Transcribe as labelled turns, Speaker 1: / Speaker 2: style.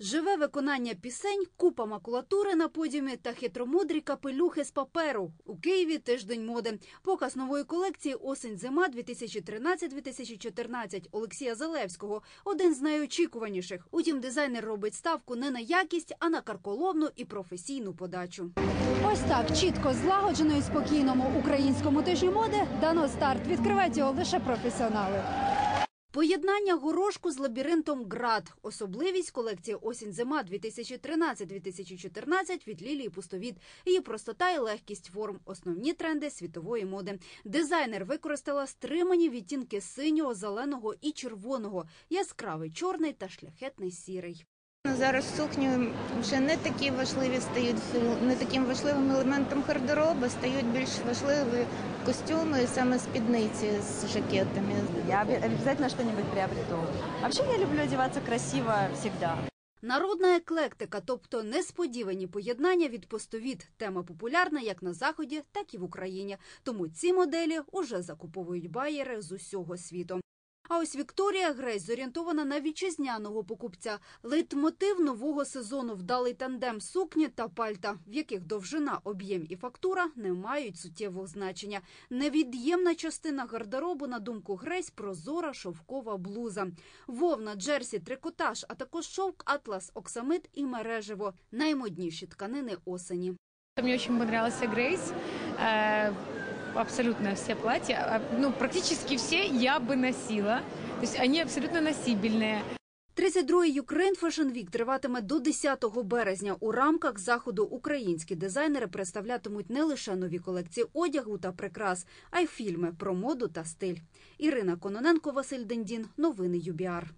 Speaker 1: Живе виконання пісень, купа макулатури на подіумі та хитромудрі капелюхи з паперу. У Києві тиждень моди. Показ нової колекції осінь-зима 2013-2014 Олексія Залевського. Один з найочікуваніших. Утім, дизайнер робить ставку не на якість, а на карколомну і професійну подачу. Ось так чітко злагоджено і спокійному українському тижню моди дано старт. Відкривають його лише професіонали. Поєднання горошку з лабіринтом ГРАД. Особливість колекції осінь-зима 2013-2014 від Лілії Пустовід. Її простота і легкість форм. Основні тренди світової моди. Дизайнер використала стримані відтінки синього, зеленого і червоного, яскравий чорний та шляхетний сірий.
Speaker 2: Ну, Зараз сукні вже не такі важливі стають не таким важливим елементом гардеробу, стають більш важливі костюми, саме спідниці з жакетами.
Speaker 3: Я обязательно что-нибудь приобрету. Вообще я люблю одеваться красиво всегда.
Speaker 1: Народна еклектика, тобто несподівані поєднання від постовід. Тема популярна як на заході, так і в Україні. Тому ці моделі уже закуповують байери з усього світу. А ось Вікторія Грейс зорієнтована на вітчизняного покупця. Лейтмотив нового сезону вдалий тандем сукні та пальта, в яких довжина, об'єм і фактура не мають суттєвого значення. Невід'ємна частина гардеробу, на думку Грейс, прозора шовкова блуза. Вовна, джерсі, трикотаж, а також шовк, атлас, оксамит і мережево – наймодніші тканини осені.
Speaker 4: Мне очень понравился Грейс Э, Абсолютно все платья, а, ну, практически все я бы носила. То есть они абсолютно носибельные.
Speaker 1: 32-й Ukraine Fashion Week триватиме до 10 березня. У рамках заходу українські дизайнери представлятимуть не лише нові колекції одягу та прикрас, а й фільми про моду та стиль. Ірина Кононенко, Василь Дендін. Новини ЮБІАР.